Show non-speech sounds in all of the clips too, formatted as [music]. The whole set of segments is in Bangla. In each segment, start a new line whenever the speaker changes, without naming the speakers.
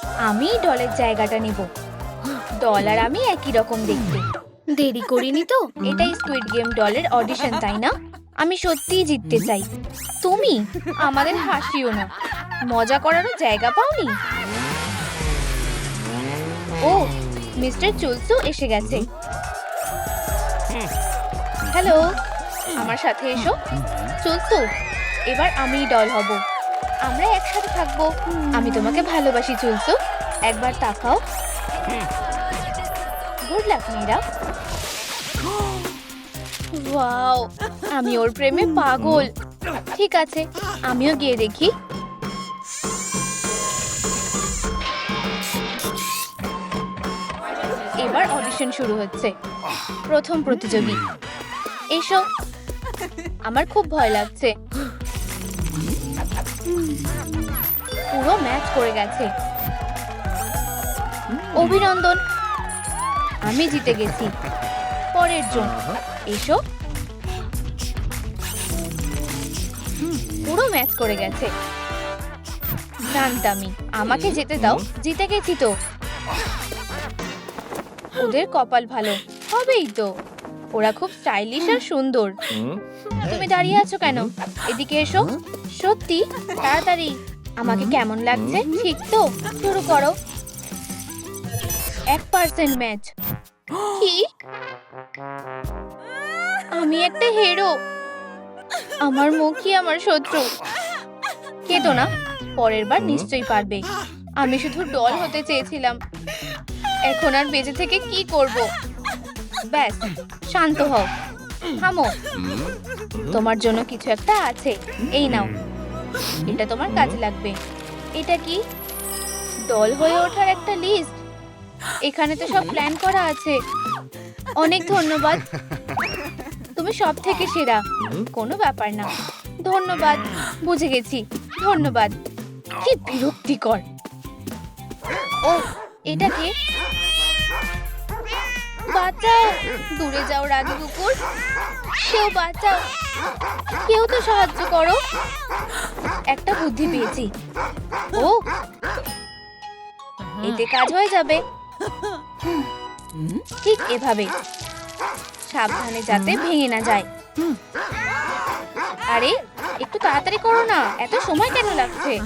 আমি ডলের জায়গাটা নেব। ডল আর আমি একই রকম দেখতে। দেরি করিনি তো। এটাই স্কুইড গেম ডলের অডিশন তাই না? আমি সত্যিই জিততে চাই। তুমি? আমাদের হাসিও না। মজা করারও জায়গা পাওনি? ও মিস্টার চুলসু এসে গেছে। হ্যালো আমার সাথে এসো। চুলসু এবার আমি ডল হব। আমরা একসাথে থাকব। আমি তোমাকে ভালোবাসি, চুলসু। একবার তাকাও। গুড লাক মেয়েরা ওয়াও আমি ওর প্রেমে পাগল। ঠিক আছে, আমিও গিয়ে দেখি। এবার অডিশন শুরু হচ্ছে। প্রথম প্রতিযোগী। এসো। আমার খুব ভয় লাগছে। পুরো ম্যাচ করে গেছে। অভিনন্দন। আমি জিতে গেছি। পরের জন। এসো। পুরো ম্যাচ করে গেছে। জানতামই। আমাকে যেতে দাও। জিতে গেছি তো। ওদের কপাল ভালো। হবেই তো। ওরা খুব স্টাইলিশ আর সুন্দর। তুমি দাঁড়িয়ে আছো কেন? এদিকে এসো। সত্যি? তাড়াতাড়ি। আমাকে কেমন লাগছে? ঠিক তো? শুরু করো। এক পার্সেন্ট ম্যাচ কি আমি একটা হেরো আমার মুখই আমার শত্রু। কেতো না। পরের বার নিশ্চয়ই পারবে। আমি শুধু ডল হতে চেয়েছিলাম। এখন আর বেঁচে থেকে কি করব? ব্যাস শান্ত হও। থামো। তোমার জন্য কিছু একটা আছে। এই নাও। এটা তোমার কাজে লাগবে। এটা কি? দল হয়ে ওঠার একটা লিস্ট এখানে তো সব প্ল্যান করা আছে। অনেক ধন্যবাদ। তুমি সব থেকে সেরা। কোনো ব্যাপার না। ধন্যবাদ। বুঝে গেছি। ধন্যবাদ। কি বিরক্তিকর। ও এটা কি? বাঁচাও। দূরে যাও রাগি কুকুর। কেউ বাঁচাও। কেউ তো সাহায্য করো। একটা বুদ্ধি পেয়েছি। ও, এতে কাজ হয়ে যাবে। ঠিক এভাবে। সাবধানে যাতে ভেঙে না যায়। আরে, একটু তাড়াতাড়ি করো না। এত সময় কেন লাগছে?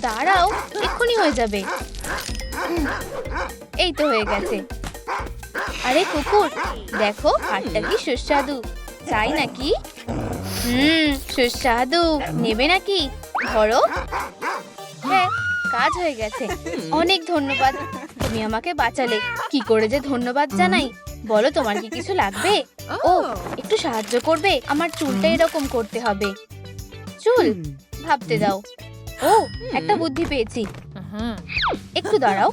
দাঁড়াও, এক্ষুনি হয়ে যাবে। এই তো হয়ে গেছে। আরে, কুকুর, দেখো হাটটা কি সুস্বাদু। চাই নাকি? হুম, সুস্বাদু। নেবে নাকি? ধরো। হ্যাঁ কাজ হয়ে গেছে। অনেক ধন্যবাদ। তুমি আমাকে বাঁচালে। কি করে যে ধন্যবাদ জানাই? বলো তোমার কি কিছু লাগবে? ও, একটু সাহায্য করবে। আমার চুলটা এরকম করতে হবে। চুল, ভাবতে দাও। ও, একটা বুদ্ধি পেয়েছি। একটু দাঁড়াও।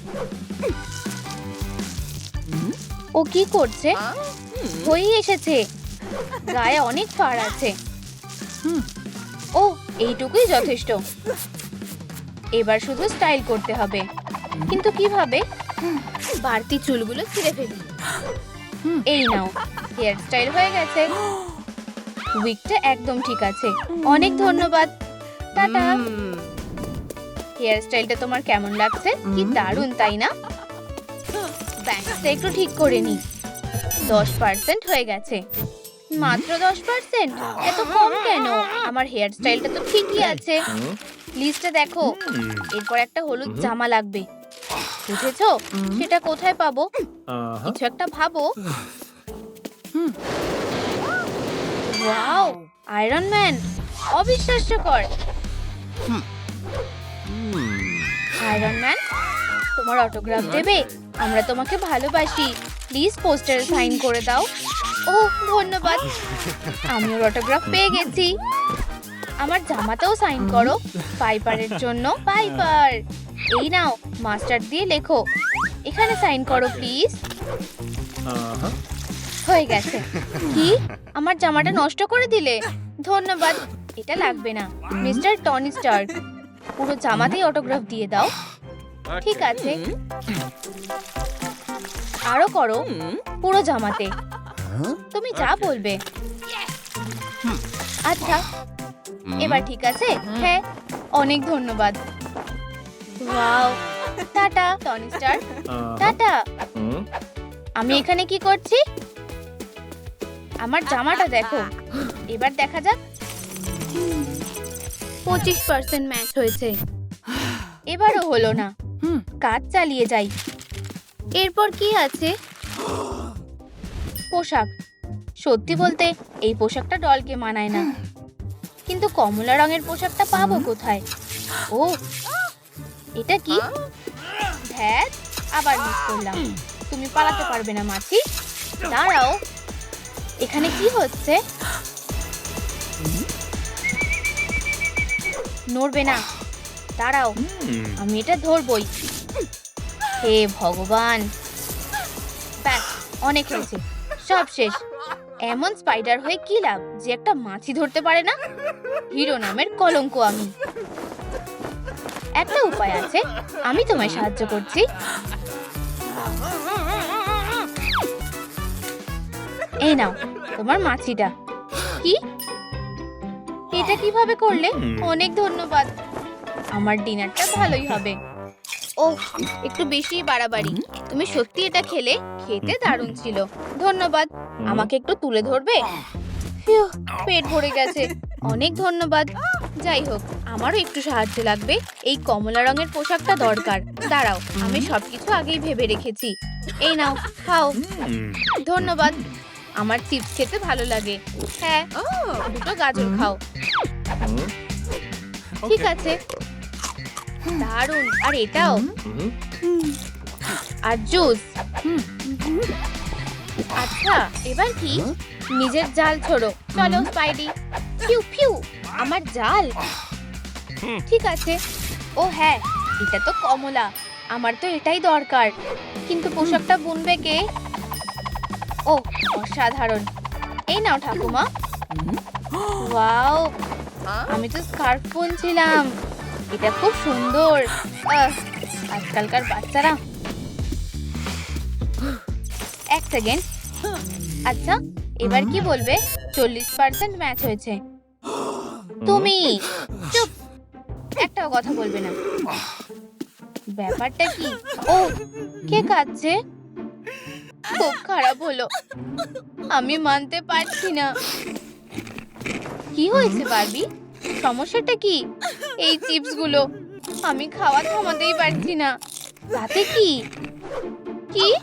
ও কি করছে? হয়েই এসেছে। গায়ে অনেক ফাড় আছে। ও এইটুকুই যথেষ্ট। এবার শুধু স্টাইল করতে হবে। কিন্তু কীভাবে? বাড়তি চুলগুলো ছিঁড়ে ফেলি। এই নাও হেয়ার স্টাইল হয়ে গেছে। উইকটা একদম ঠিক আছে। অনেক ধন্যবাদ। টাটা। হেয়ার স্টাইলটা তোমার কেমন লাগছে? কি দারুণ তাই না? ব্যাংকটা একটু ঠিক করে নি। দশ পার্সেন্ট হয়ে গেছে। মাত্র দশ পার্সেন্ট এত কম কেন? আমার হেয়ার স্টাইলটা তো ঠিকই আছে। লিস্টে দেখো এরপর একটা হলুদ জামা লাগবে। বুঝেছ? সেটা কোথায় পাবো? কিছু একটা ভাবো। ওয়াও আয়রন ম্যান অবিশ্বাস্যকর। আয়রন ম্যান তোমার অটোগ্রাফ দেবে। আমরা তোমাকে ভালোবাসি। প্লিজ পোস্টারে সাইন করে দাও। ও ধন্যবাদ। আমি ওর অটোগ্রাফ পেয়ে গেছি। আমার জামাতেও সাইন করো পাইপারের জন্য। পাইপার এই নাও মাস্টার দিয়ে লেখো। এখানে সাইন করো প্লিজ। হয়ে গেছে। কি? আমার জামাটা নষ্ট করে দিলে? ধন্যবাদ। এটা লাগবে না। মিস্টার টনি স্টার পুরো জামাতেই অটোগ্রাফ দিয়ে দাও। ঠিক আছে। আরও করো। পুরো জামাতে। তুমি যা বলবে। আচ্ছা। এবার ঠিক আছে? হ্যাঁ অনেক ধন্যবাদ। Wow. Tata Tony Stark. Tata? আমি এখানে কি করছি? আমার জামাটা দেখো। এবার দেখা যাক। পঁচিশ পার্সেন্ট ম্যাচ হয়েছে। [sighs] এবারও হলো না। কাজ চালিয়ে যাই। এরপর কি আছে? পোশাক। সত্যি বলতে এই পোশাকটা ডলকে মানায় না। কিন্তু কমলা রঙের পোশাকটা পাবো কোথায়? ও এটা কি? ধ্যাত আবার মিস করলাম। তুমি পালাতে পারবে না মাছি। দাঁড়াও। এখানে কি হচ্ছে? নড়বে না। দাঁড়াও. আমি এটা ধরবই। হে ভগবান। ব্যাস অনেক হয়েছে। সব শেষ। এমন স্পাইডার হয়ে কি লাভ? যে একটা মাছি ধরতে পারে না? হিরো নামের কলঙ্ক আমি। একটা উপায় আছে। আমি তোমায় সাহায্য করছি। এই নাও তোমার মাছিটা। কি? এটা কীভাবে করলে? অনেক ধন্যবাদ। আমার ডিনারটা ভালোই হবে। ও একটু বেশি বাড়াবাড়ি। তুমি সত্যি এটা খেলে? খেতে দারুণ ছিল। ধন্যবাদ। আমাকে একটু তুলে ধরবে? পেট ভরে গেছে। অনেক ধন্যবাদ। যাই হোক আমারও একটু সাহায্য লাগবে। এই কমলা রঙের পোশাকটা দরকার। দাঁড়াও আমি সবকিছু আগেই ভেবে রেখেছি। এই নাও খাও. ধন্যবাদ। আমার চিপস খেতে ভালো লাগে। হ্যাঁ দুটো গাজর খাও. ঠিক আছে। দারুণ। আর এটাও. আর জুস। আচ্ছা এবার কি? নিজের জাল ছোড়ো। চলো স্পাইডি। Few few. আমার জাল? ঠিক আছে। ও হ্যাঁ এটা তো কমলা। আমার তো এটাই দরকার। কিন্তু পোশাকটা বুনবে কে? ও অসাধারণ। এই নাও ঠাকুমা। ওয়াও আমি তো স্কার্ফ বুনছিলাম। এটা খুব সুন্দর। আজকালকার বাচ্চারা। এক সেকেন্ড আচ্ছা এবার কি বলবে? চল্লিশ পার্সেন্ট ম্যাচ হয়েছে। তুমি, চুপ। একটাও কথা বলবে না। ব্যাপারটা কি? ও, কে কাঁদছে? খুব খারাপ হলো। আমি মানতে পারছি না। কি হয়েছে, বারবি? সমস্যাটা কি? এই চিপসগুলো আমি খাওয়া থামাতেই পারছি না। তাতে কি? কি?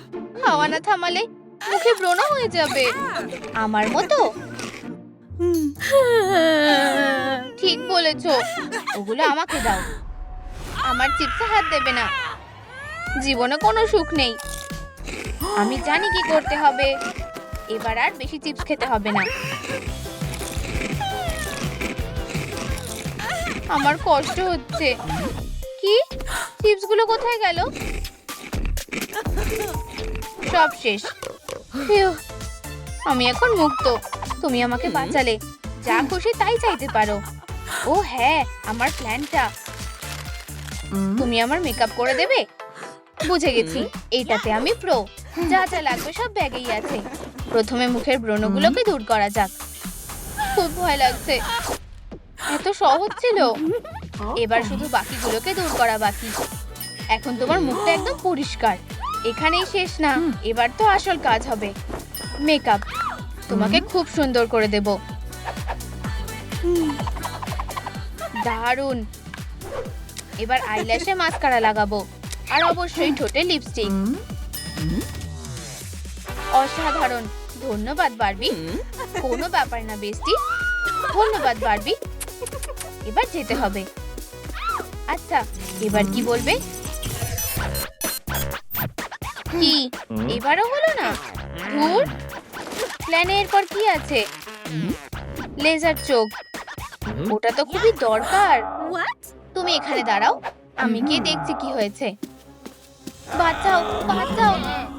খাওয়া না থামালে মুখে ব্রণ হয়ে যাবে। আমার মতো? ঠিক বলেছ। ওগুলো আমাকে দাও। আমার চিপসে হাত দেবে না। জীবনে কোনো সুখ নেই। আমি জানি কি করতে হবে। এবার আর বেশি চিপস খেতে হবে না। আমার কষ্ট হচ্ছে। কি? চিপসগুলো কোথায় গেল? সব শেষ। আমি এখন মুক্ত। তুমি আমাকে বাঁচালে। যা খুশি তাই চাইতে পারো। ও হ্যাঁ আমার প্ল্যানটা। তুমি আমার মেকআপ করে দেবে? বুঝে গেছি এইটাতে আমি প্রো। যা যা লাগবে সব ব্যাগেই আছে। প্রথমে মুখের ব্রণগুলোকে দূর করা যাক। খুব ভয় লাগছে। এত সহজ ছিল। এবার শুধু বাকিগুলোকে দূর করা বাকি। এখন তোমার মুখটা একদম পরিষ্কার। এখানেই শেষ না এবার তো আসল কাজ হবে। মেকআপ তোমাকে খুব সুন্দর করে দেব। দারুণ। এবার আইল্যাশে মাস্কারা লাগাবো। আর অবশ্যই ঠোঁটে লিপস্টিক অসাধারণ। ধন্যবাদ বারবি। কোনো ব্যাপার না বেস্টি। ধন্যবাদ বারবি। এবার যেতে হবে। আচ্ছা এবার কি বলবে? কি? এবারও হলো না? ধুর। প্ল্যানে এরপর কি আছে? লেজার চোখ ওটা তো খুবই দরকার। তুমি এখানে দাঁড়াও আমি গিয়ে দেখছি কি হয়েছে। বাঁচাও বাঁচাও।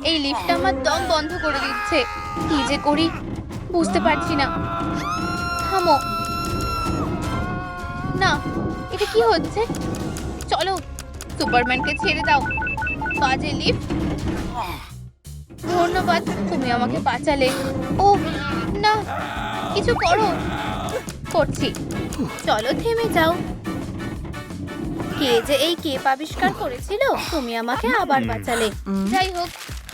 এই লিফটটা আমার দম বন্ধ করে দিচ্ছে। কি যে করি বুঝতে পারছি না। থামো। না, এটা কি হচ্ছে? চলো, সুপারম্যানকে ছেড়ে দাও। বাজে লিফট। ধন্যবাদ, তুমি আমাকে বাঁচালে। ও না, কিছু করো। করছি। চলো, থেমে যাও। কে যে এই কেপ আবিষ্কার করেছিল, তুমি আমাকে আবার বাঁচালে। যাই হোক,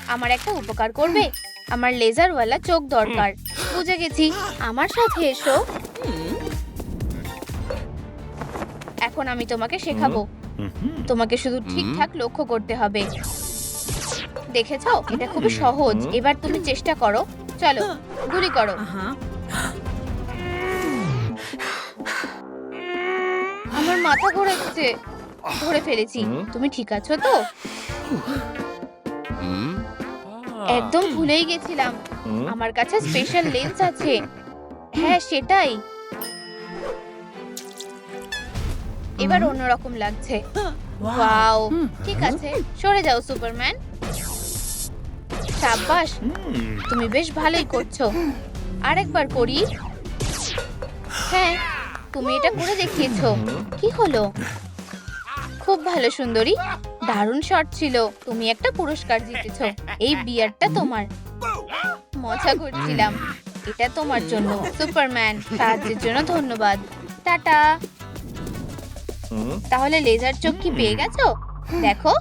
আমার একটা উপকার করবে। আমার লেজারওয়ালা চোখ দরকার। বুঝে গেছি। আমার সাথে এসো। এখন আমি তোমাকে শেখাবো তোমাকে শুধু ঠিকঠাক লক্ষ্য করতে হবে। দেখেছ? এটা খুবই সহজ। এবার তুমি চেষ্টা করো। চলো গুলি করো। আমার মাথা ঘোরাচ্ছে ধরে ফেলেছি। তুমি ঠিক আছো তো? একদম ভুলেই গেছিলাম। আমার কাছে স্পেশাল লেন্স আছে। হ্যাঁ সেটাই। এবার অন্যরকম লাগছে। ওয়াও ঠিক আছে সরে যাও সুপারম্যান সাব্বাস তুমি বেশ ভালোই করছ। আরেকবার করি। হ্যাঁ তুমি এটা করে দেখিয়েছো। কি হলো? খুব ভালো সুন্দরী। দারুণ শট ছিল। তুমি একটা পুরস্কার জিতেছো। এই বিয়ারটা তোমার। মজা করছিলাম। এটা তোমার জন্য সুপারম্যান সাহায্যের জন্য ধন্যবাদ। টাটা। তাহলে লেজার চোখ কি পেয়ে গেছো? দেখো।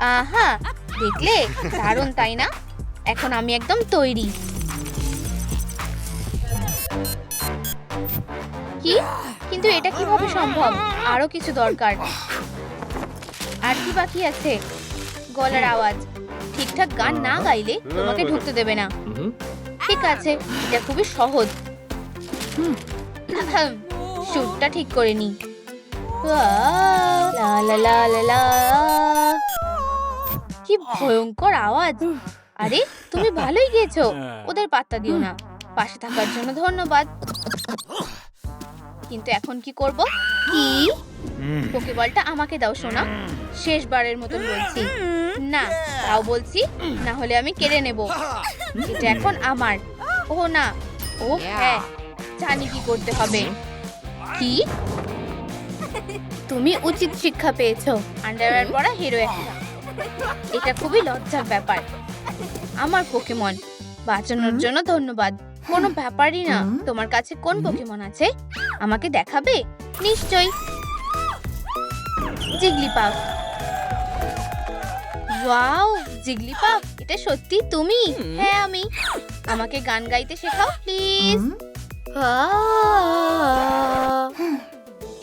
আহা দেখলে? দারুণ তাই না? এখন আমি একদম তৈরি। কি? কিন্তু এটা কীভাবে সম্ভব? আরও কিছু দরকার। আর কি বাকি আছে? গলার আওয়াজ। ঠিকঠাক গান না গাইলে তোমাকে ঢুকতে দেবে না। ঠিক আছে এটা খুবই সহজ। আহম, [coughs] সুরটা ঠিক করে নি। লা লা লা লা লা। কি ভয়ঙ্কর আওয়াজ। আরে তুমি ভালোই গেছো। ওদের পাত্তা দিও না। পাশে থাকার জন্য ধন্যবাদ। কিন্তু এখন কি করব? কি? পোকেবলটা আমাকে দাও সোনা। শেষবারের মতন বলছি। না তাও বলছি না হলে আমি কেড়ে নেব। [laughs] এটা এখন আমার। ও না। ও হ্যাঁ। জানি কি করতে হবে। কি? তুমি উচিত শিক্ষা পেয়েছ। আন্ডারওয়্যার পরা হিরো একটা। এটা খুবই লজ্জার ব্যাপার। আমার পোকেমন বাঁচানোর জন্য ধন্যবাদ। কোনো ব্যাপারই না। তোমার কাছে কোন পোকেমন আছে? আমাকে দেখাবে? নিশ্চয়ই। জিগলিপাফ ওয়াও জিগলিপাফ এটা সত্যি তুমি? হ্যাঁ আমি। আমাকে গান গাইতে শেখাও প্লিজ।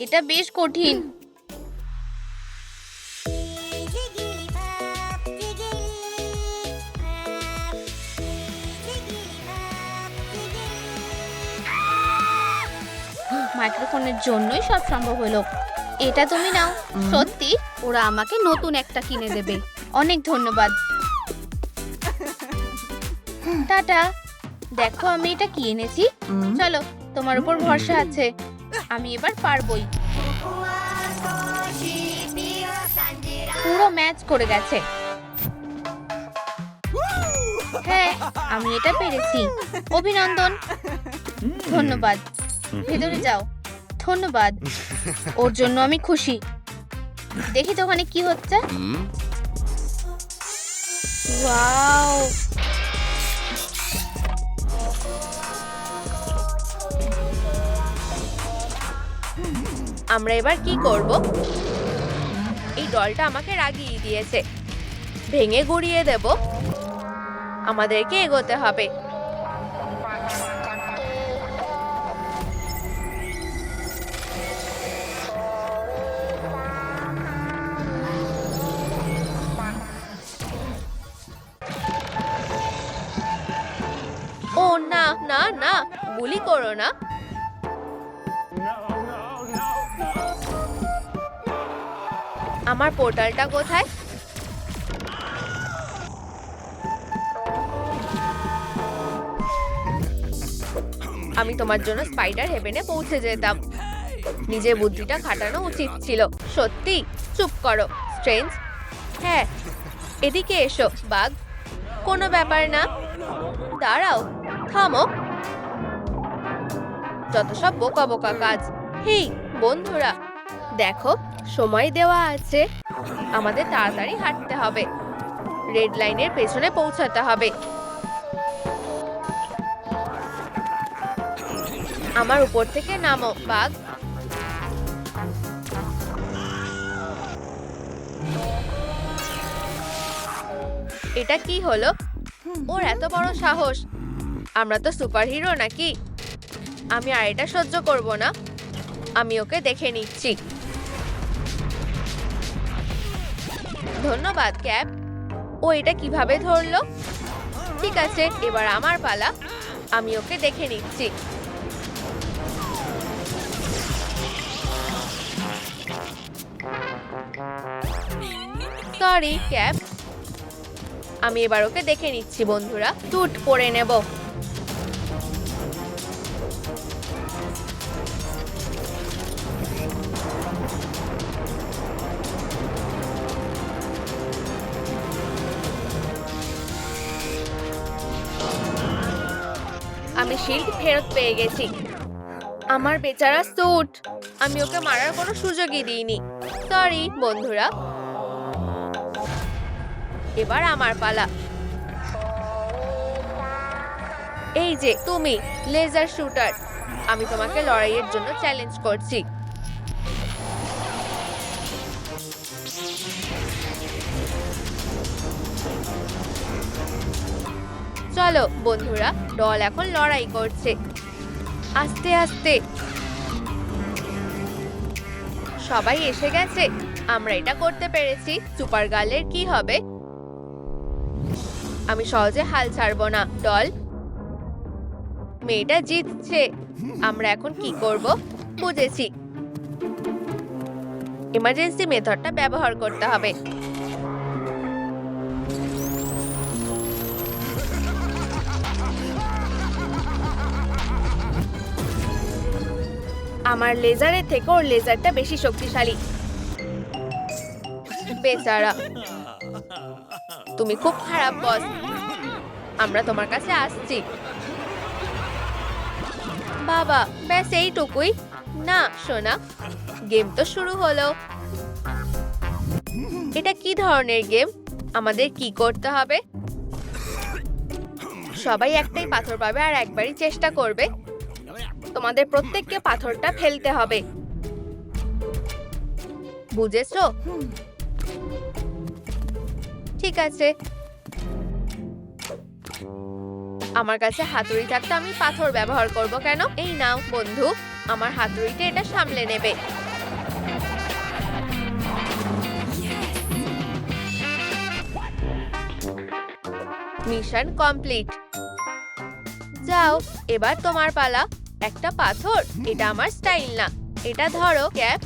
এটা বেশ কঠিন। মাইক্রোফোনের জন্যই সব সম্ভব হলো। এটা তুমি নাও। সত্যি ওরা আমাকে নতুন একটা কিনে দেবে। অনেক ধন্যবাদ। টাটা। দেখো আমি এটা কি এনেছি। চলো তোমার উপর ভরসা আছে। আমি এবার পারবই। পুরো ম্যাচ করে গেছে। হ্যাঁ আমি এটা পেরেছি। অভিনন্দন। ধন্যবাদ। ভেতরে যাও। ধন্যবাদ। ওর জন্য আমি খুশি। দেখি তো ওখানে কি হচ্ছে। ওয়াও। আমরা এবার কি করব? এই ডলটা আমাকে রাগিয়ে দিয়েছে। ভেঙে গুড়িয়ে দেব। আমাদেরকে এগোতে হবে। ও না না না, গুলি করো না। আমার পোর্টালটা কোথায়? আমি তোমার জন্য স্পাইডার হেভেনে পৌঁছে যেতাম। নিজের বুদ্ধিটা খাটানো উচিত ছিল। সত্যি, চুপ করো স্ট্রেঞ্জ হ্যাঁ এদিকে এসো, বাঘ। কোনো ব্যাপার না। দাঁড়াও, থামো। যত সব বোকা বোকা কাজ। হেই, বন্ধুরা, দেখো সময় দেওয়া আছে। আমাদের তাড়াতাড়ি হাঁটতে হবে। রেড লাইনের পেছনে পৌঁছাতে হবে। আমার উপর থেকে নামো, বাঘ।
এটা কি হলো? ওর এত বড় সাহস। আমরা তো সুপার হিরো নাকি? আমি আর এটা সহ্য করব না। আমি ওকে দেখে নিচ্ছি। ধন্যবাদ, ক্যাপ। ও এটা কীভাবে ধরলো? ঠিক আছে, এবার আমার পালা। আমি ওকে দেখে নিচ্ছি। Sorry cap. আমি এবার ওকে দেখে নিচ্ছি, বন্ধুরা। টুট পরে নেব। আমি শিল্ড ফেরত পেয়ে গেছি। আমার বেচারা স্যুট আমি ওকে মারার কোনো সুযোগই দিইনি। সরি বন্ধুরা। এবার আমার পালা। এই যে, তুমি লেজার শুটার আমি তোমাকে লড়াইয়ের জন্য চ্যালেঞ্জ করছি। চলো, বন্ধুরা, দল এখন লড়াই করছে। আস্তে আস্তে। সবাই এসে গেছে। আমরা এটা করতে পেরেছি। সুপার গার্লের কি হবে? আমি সহজে হাল ছাড়বো না, দল। মেয়েটা জিতছে। আমরা এখন কি করব? বুঝেছি। ইমার্জেন্সি মেথডটা ব্যবহার করতে হবে। আমার লেজারের থেকে ওর লেজারটা বেশি শক্তিশালী। বেচারা, তুমি খুব খারাপ বস আমরা তোমার কাছে আসছি। বাবা, ব্যাস এইটুকুই। না, সোনা গেম তো শুরু হলো। এটা কি ধরনের গেম আমাদের কি করতে হবে? সবাই একটাই পাথর পাবে আর একবারই চেষ্টা করবে। তোমাদের প্রত্যেককে পাথরটা ফেলতে হবে। বুঝেছ? ঠিক আছে। আমার কাছে হাতুড়ি থাকতে আমি পাথর ব্যবহার করব কেন? এই নাও, বন্ধু, আমার হাতুড়িটা এটা সামলে নেবে। Mission complete. যাও, এবার তোমার পালা। একটা পাথর, এটা আমার স্টাইল না। এটা ধরো, ক্যাপ।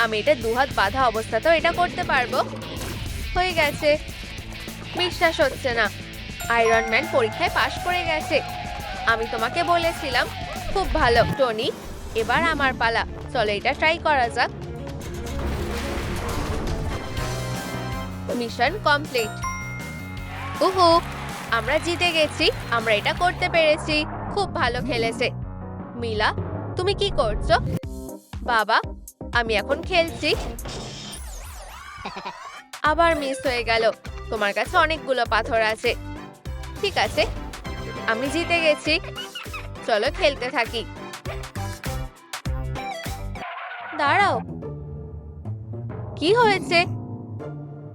আমি এটা দুহাত বাঁধা অবস্থাতেও এটা করতে পারব। হয়ে গেছে। বিশ্বাস হচ্ছে না। আয়রন ম্যান পরীক্ষায় পাশ করে গেছে। আমি তোমাকে বলেছিলাম, খুব ভালো, টনি। এবার আমার পালা। চলো এটা ট্রাই করা যাক। মিশন কমপ্লিট উহু, আমরা জিতে গেছি। আমরা এটা করতে পেরেছি। খুব ভালো খেলেছে। মিলা, তুমি কি করছ? বাবা, আমি এখন খেলছি। আবার মিস হয়ে গেল। তোমার কাছে অনেকগুলো পাথর আছে। ঠিক আছে, আমি জিতে গেছি। চলো খেলতে থাকি। দাঁড়াও। কি হয়েছে?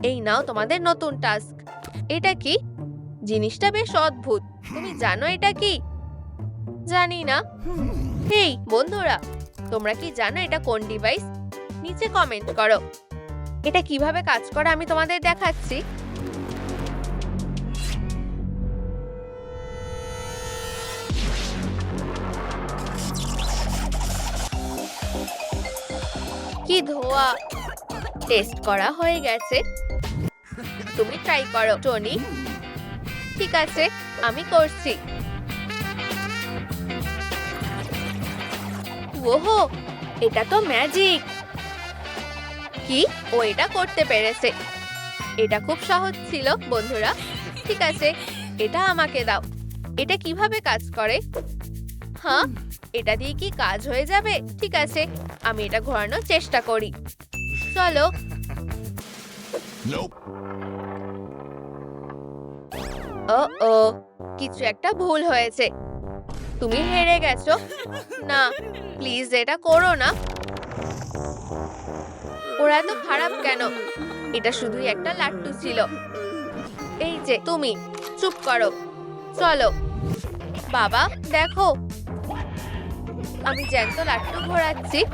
এই নাও তোমাদের নতুন টাস্ক। এটা কি? জিনিসটা বেশ অদ্ভুত। তুমি জানো এটা কি? জানি না হেই, বন্ধুরা, তোমরা কি জানো এটা কোন ডিভাইস নিচে কমেন্ট করো। এটা কীভাবে কাজ করে আমি তোমাদের দেখাচ্ছি। কি ধোয়া? টেস্ট করা হয়ে গেছে। তুমি ট্রাই করো, টনি। ঠিক আছে, আমি করছি। ওহো এটা তো ম্যাজিক কি? ও এটা করতে পেরেছে। এটা খুব সহজ ছিল বন্ধুরা। ঠিক আছে এটা আমাকে দাও। এটা কীভাবে কাজ করে? হ্যাঁ এটা দিয়ে কি কাজ হয়ে যাবে? ঠিক আছে আমি এটা ঘোরানোর চেষ্টা করি। চলো। ও ও কিছু একটা ভুল হয়েছে। তুমি হেরে গেছো। না প্লিজ এটা করো না। ওরা তো খারাপ কেন? এটা শুধুই একটা লাট্টু ছিল। এই যে, তুমি, চুপ করো। চলো। বাবা, দেখো। আমি জ্যান্ত লাট্টু ঘোরাচ্ছি।